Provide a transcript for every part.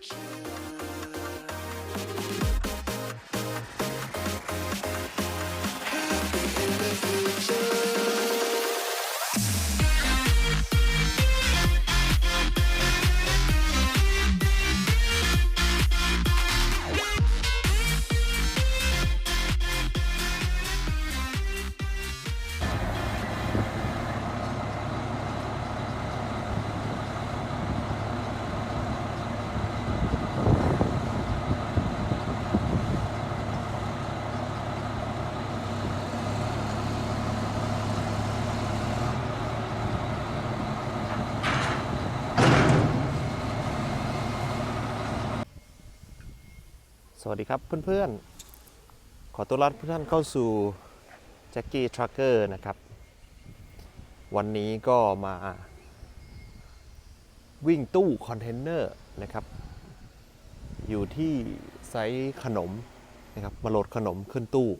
you. สวัสดีครับเพื่อนๆ ขอต้อนรับทุกท่านๆเข้าสู่ Jackie Trucker นะครับ วันนี้ก็มาวิ่งตู้คอนเทนเนอร์นะครับ อยู่ที่ไซส์ขนมนะครับมาโหลดขนมขึ้นตู้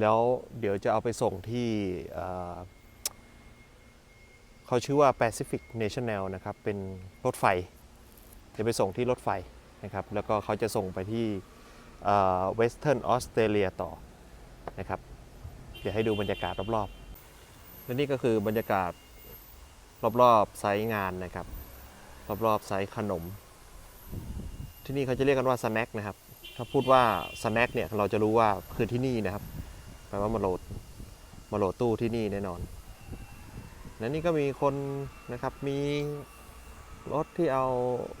แล้วเดี๋ยวจะเอาไปส่งที่เอ่อเขาชื่อว่า Pacific National นะครับ เป็นรถไฟจะไปส่งที่รถไฟ นะครับแล้วก็เขาจะส่งไปที่เวสเทิร์นออสเตรเลียต่อนะครับเดี๋ยวให้ดูบรรยากาศรอบๆ และนี่ก็คือบรรยากาศรอบๆไซต์งานนะครับ รอบๆไซต์ขนม ที่นี่เขาจะเรียกกันว่าสแน็คนะครับ ถ้าพูดว่าสแน็คเนี่ยเราจะรู้ว่าคือที่นี่นะครับแปลว่ามาโหลดมาโหลดตู้ที่นี่แน่นอนและนี่ก็มีคนนะครับมีรถที่เอา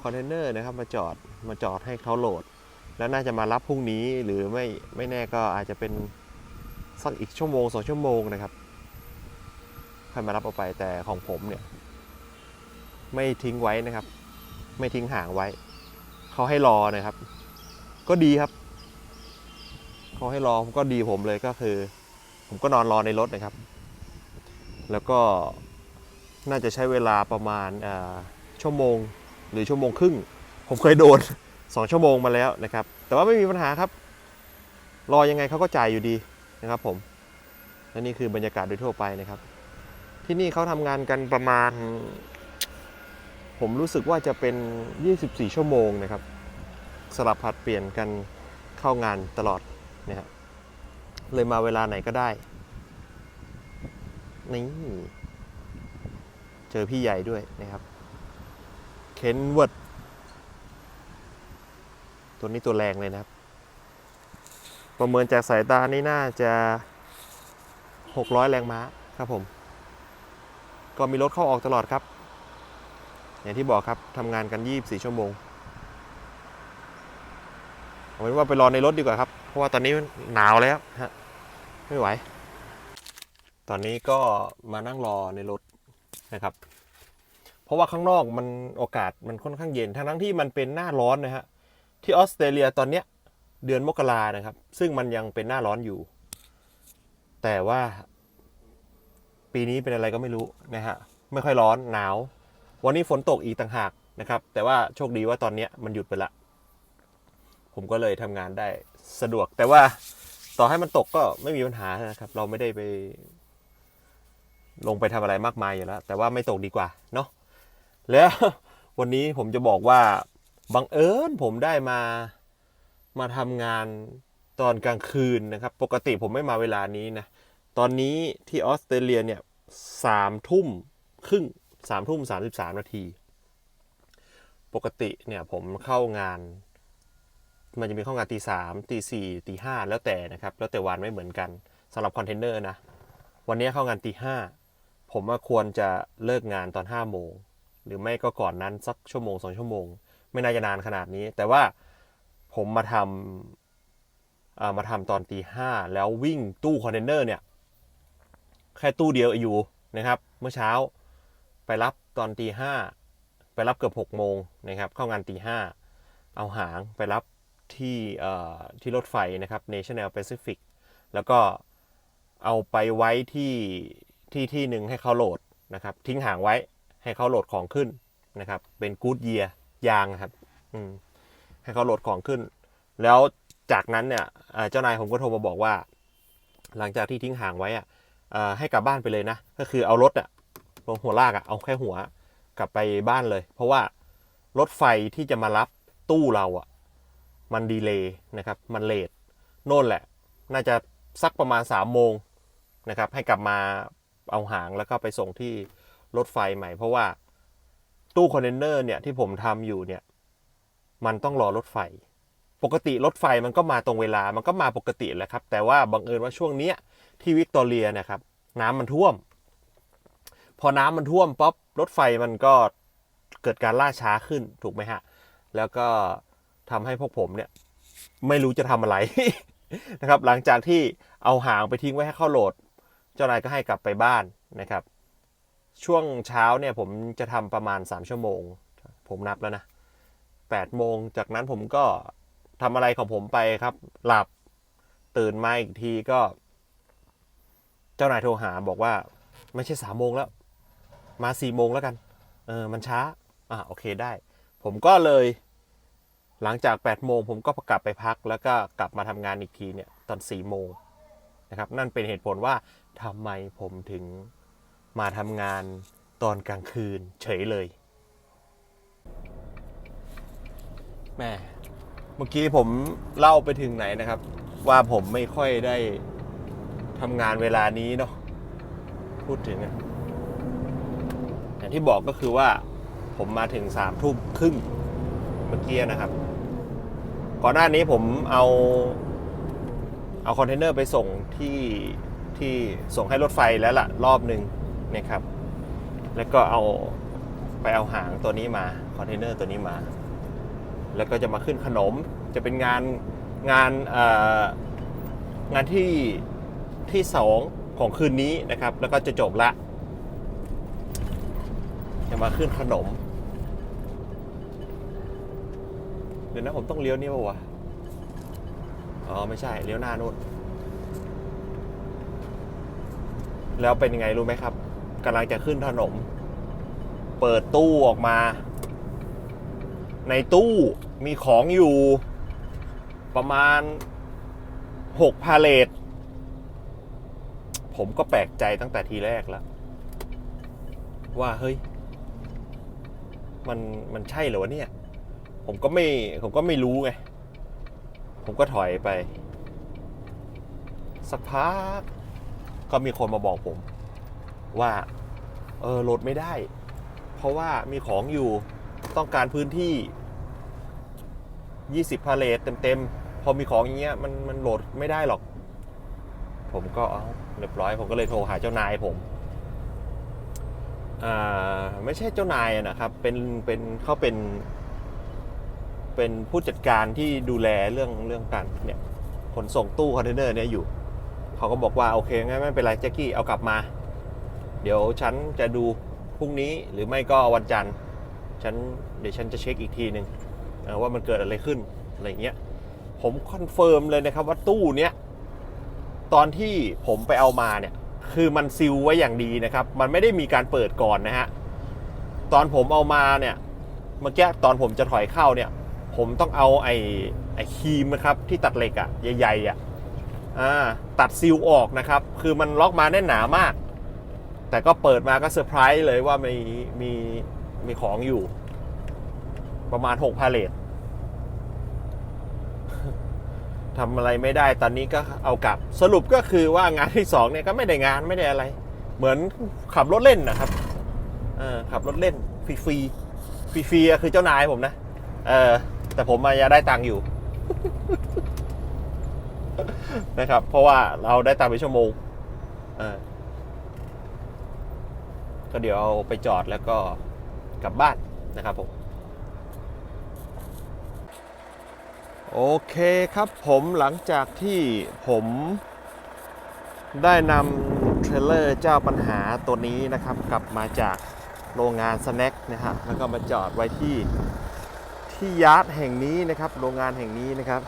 คอนเทนเนอร์นะครับมาจอด มาจอดให้เขาโหลด แล้วน่าจะมารับพรุ่งนี้หรือไม่ไม่แน่ก็อาจจะเป็นสักอีกชั่วโมงสองชั่วโมงนะครับค่อยมารับเอาไปแต่ของผมเนี่ยไม่ทิ้งไว้นะครับ ไม่ทิ้งห่างไว้ เขาให้รอนะครับ ก็ดีครับ เขาให้รอก็ดีผมเลยก็คือ ผมก็นอนรอในรถนะครับ แล้วก็น่าจะใช้เวลาประมาณชั่วโมงหรือชั่วโมงครึ่ง ผมเคยโดน 2 ชั่วโมงมาแล้วนะครับ แต่ว่าไม่มีปัญหาครับ รอยังไงเขาก็จ่ายอยู่ดีนะครับผมและนี่คือบรรยากาศโดยทั่วไปนะครับ ที่นี่เขาทำงานกันประมาณ ผมรู้สึกว่าจะเป็น 24 ชั่วโมงนะครับ สลับผัดเปลี่ยนกันเข้างานตลอดนะครับเลยมาเวลาไหนก็ได้ นี่เจอพี่ใหญ่ด้วยนะครับ เคนเวิร์ด ตัวนี้ตัวแรงเลยนะครับ ประเมินจากสายตานี่น่าจะ 600 แรงม้าครับผม ก็มีรถเข้าออกตลอดครับ อย่างที่บอกครับทำงานกัน 24 ชั่วโมงเอาเป็นว่าไปรอในรถดีกว่าครับ เพราะว่าตอนนี้หนาวแล้วฮะไม่ไหว ตอนนี้ก็มานั่งรอในรถนะครับ เพราะว่าข้างนอกมันโอกาสมันค่อนข้างเย็น ทั้งทั้งที่มันเป็นหน้าร้อนนะฮะ ที่ออสเตรเลียตอนเนี้ยเดือนมกรานะครับ ซึ่งมันยังเป็นหน้าร้อนอยู่ แต่ว่า ปีนี้เป็นอะไรก็ไม่รู้นะฮะไม่ค่อยร้อนหนาว วันนี้ฝนตกอีกต่างหากนะครับ แต่ว่าโชคดีว่าตอนเนี้ยมันหยุดไปละ ผมก็เลยทำงานได้สะดวก แต่ว่าต่อให้มันตกก็ไม่มีปัญหานะครับ เราไม่ได้ไป ลงไปทำอะไรมากมายอยู่แล้ว แต่ว่าไม่ตกดีกว่าเนาะแล้ววันนี้ผมจะบอกว่า บังเอิญผมได้มามาทำงานตอนกลางคืนนะครับ ปกติผมไม่มาเวลานี้นะ ตอนนี้ที่ออสเตรเลียเนี่ยสามทุ่มครึ่งสามทุ่มสามสิบสามนาที ปกติเนี่ยผมเข้างาน มันจะมีเข้างานตีสามตีสี่ตีห้าแล้วแต่นะครับ แล้วแต่วันไม่เหมือนกันสำหรับคอนเทนเนอร์นะ วันนี้เข้างานตีห้าผมว่าควรจะเลิกงานตอน5้าโมงหรือไม่ก็ก่อนนั้นสักชั่วโมงสองชั่วโมง ไม่น่าจะนานขนาดนี้ แต่ว่าผมมาทำอ่ามาทำตอนตีห้าแล้ววิ่งตู้คอนเทนเนอร์เนี่ย แค่ตู้เดียวอยู่นะครับ เมื่อเช้าไปรับตอนตีห้าไปรับเกือบหกโมงนะครับ เข้างานตีห้าเอาหางไปรับที่อ่อที่รถไฟนะครับ National Pacific แล้วก็เอาไปไว้ที่ที่ที่หนึ่งให้เขาโหลดนะครับ ทิ้งหางไว้ให้เขาโหลดของขึ้นนะครับ เป็นกู๊ดเยีย ยางครับ อืม ให้เขาโหลดของขึ้น แล้วจากนั้นเนี่ยเจ้านายผมก็โทรมาบอกว่า หลังจากที่ทิ้งห่างไว้อะเอ่อให้กลับบ้านไปเลยนะ ก็คือเอารถอะลงหัวลากอะเอาแค่หัวกลับไปบ้านเลย เพราะว่ารถไฟที่จะมารับตู้เราอะมันดีเลย์นะครับ มันเลทโน่นแหละ น่าจะสักประมาณ3ามโมงนะครับ ให้กลับมาเอาหางแล้วก็ไปส่งที่รถไฟใหม่ เพราะว่า ตู้คอนเทนเนอร์เนี่ยที่ผมทำอยู่เนี่ยมันต้องรอรถไฟ ปกติรถไฟมันก็มาตรงเวลามันก็มาปกติแหละครับ แต่ว่าบังเอิญว่าช่วงเนี้ยที่วิกตอเรียนะครับ น้ำมันท่วม พอน้ำมันท่วมป๊อปรถไฟมันก็เกิดการล่าช้าขึ้นถูกไหมฮะ แล้วก็ทำให้พวกผมเนี่ยไม่รู้จะทำอะไรนะครับ หลังจากที่เอาหางไปทิ้งไว้ให้เข้าโหลด เจ้านายก็ให้กลับไปบ้านนะครับ ช่วงเช้าเนี่ยผมจะทำประมาณ 3 ชั่วโมง ผมนับแล้วนะ8โมงจากนั้นผมก็ทำอะไรของผมไปครับ หลับตื่นมาอีกทีก็ เจ้านายโทรหาบอกว่า ไม่ใช่สามโมงแล้ว มาสี่โมงแล้วกัน เออ มันช้า อะโอเคได้ ผมก็เลย หลังจาก8ปดโมงผมก็กลับไปพัก แล้วก็กลับมาทำงานอีกทีเนี่ย ตอน4ี่โมงนะครับ นั่นเป็นเหตุผลว่าทำไมผมถึง มาทำงานตอนกลางคืนเฉยเลยแม่เมื่อกี้ผมเล่าไปถึงไหนนะครับ ว่าผมไม่ค่อยได้ทำงานเวลานี้เนาะพูดถึงอย่างที่บอกก็คือว่าผมมาถึงสามทุ่มครึ่งเมื่อกี้นะครับ ก่อนหน้านี้ผมเอาเอาคอนเทนเนอร์ไปส่งที่ที่ส่งให้รถไฟแล้วล่ะ รอบหนึ่ง นะครับ แล้วก็เอาไปเอาหางตัวนี้มาคอนเทนเนอร์ตัวนี้มา แล้วก็จะมาขึ้นขนมจะเป็นงานงานงานที่ที่สองของคืนนี้นะครับ แล้วก็จะจบละ จะมาขึ้นขนม เดี๋ยวนะผมต้องเลี้ยวนี่ป่าวะอ๋อไม่ใช่เลี้ยวหน้านู่นแล้วเป็นยังไงรู้ไหมครับ กำลังจะขึ้นถนน เปิดตู้ออกมา ในตู้มีของอยู่ประมาณหกพาเลทผมก็แปลกใจตั้งแต่ทีแรกแล้ว ว่าเฮ้ย มันมันใช่เหรอวะเนี่ย ผมก็ไม่ผมก็ไม่รู้ไง ผมก็ถอยไป สักพักก็มีคนมาบอกผม ว่า เออโหลดไม่ได้ เพราะว่ามีของอยู่ต้องการพื้นที่ 20 พาเลทเต็มๆ พอมีของอย่างเงี้ยมันมันโหลดไม่ได้หรอก ผมก็เอาเรียบร้อย ผมก็เลยโทรหาเจ้านายผมอ่าไม่ใช่เจ้านายนะครับ เป็นเป็นเขาเป็น เป็นผู้จัดการที่ดูแลเรื่องเรื่องการเนี่ยขนส่งตู้คอนเทนเนอร์เนี่ยอยู่ เขาก็บอกว่าโอเคงั้นไม่เป็นไรแจ็คกี้เอากลับมา เดี๋ยวฉันจะดูพรุ่งนี้หรือไม่ก็วันจันทร์ฉันเดี๋ยวฉันจะเช็คอีกทีหนึ่งว่ามันเกิดอะไรขึ้นอะไรเงี้ยผมคอนเฟิร์มเลยนะครับว่าตู้เนี้ยตอนที่ผมไปเอามาเนี่ยคือมันซิลไว้อย่างดีนะครับ มันไม่ได้มีการเปิดก่อนนะฮะตอนผมเอามาเนี่ยเมื่อกี้ตอนผมจะถอยเข้าเนี่ย ผมต้องเอาไอ้ไอ้ครีมนะครับที่ตัดเหล็กอะใหญ่ๆอะอ่าตัดซิลออกนะครับ คือมันล็อกมาแน่นหนามาก แต่ก็เปิดมาก็เซอร์ไพรส์เลยว่ามีมีมีของอยู่ ประมาณ6พาเลททำอะไรไม่ได้ตอนนี้ก็เอากลับสรุปก็คือว่างานที่สองเนี่ยก็ไม่ได้งานไม่ได้อะไร เหมือนขับรถเล่นนะครับขับรถเล่นฟรีฟรีฟรีฟรีคือเจ้านายผมนะเออแต่ผมมายังได้ตังค์อยู่ นะครับ เพราะว่าเราได้ตังค์ไปชั่วโมงเออ ก็เดี๋ยวเอาไปจอดแล้วก็กลับบ้านนะครับผมโอเคครับผมหลังจากที่ผมได้นำเทรลเลอร์เจ้าปัญหาตัวนี้นะครับ กลับมาจากโรงงานสแน็คนะฮะแล้วก็มาจอดไว้ที่ที่ยาร์ดแห่งนี้นะครับ โรงงานแห่งนี้นะครับ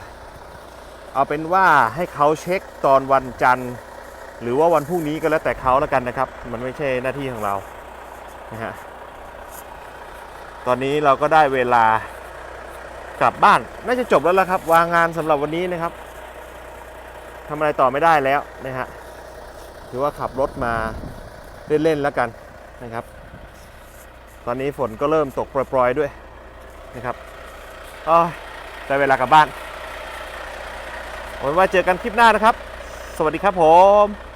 เอาเป็นว่าให้เขาเช็คตอนวันจันทร์ หรือว่าวันพรุ่งนี้ก็แล้วแต่เขาแล้วกันนะครับ มันไม่ใช่หน้าที่ของเรา นะฮะตอนนี้เราก็ได้เวลากลับบ้านน่าจะจบแล้วละครับ วางงานสำหรับวันนี้นะครับทำอะไรต่อไม่ได้แล้วนะฮะถือว่าขับรถมาเล่นๆแล้วกันนะครับ ตอนนี้ฝนก็เริ่มตกโปรยๆด้วยนะครับเอ้ยได้เวลากลับบ้านเอาไว้ว่าเจอกันคลิปหน้านะครับ สวัสดีครับผม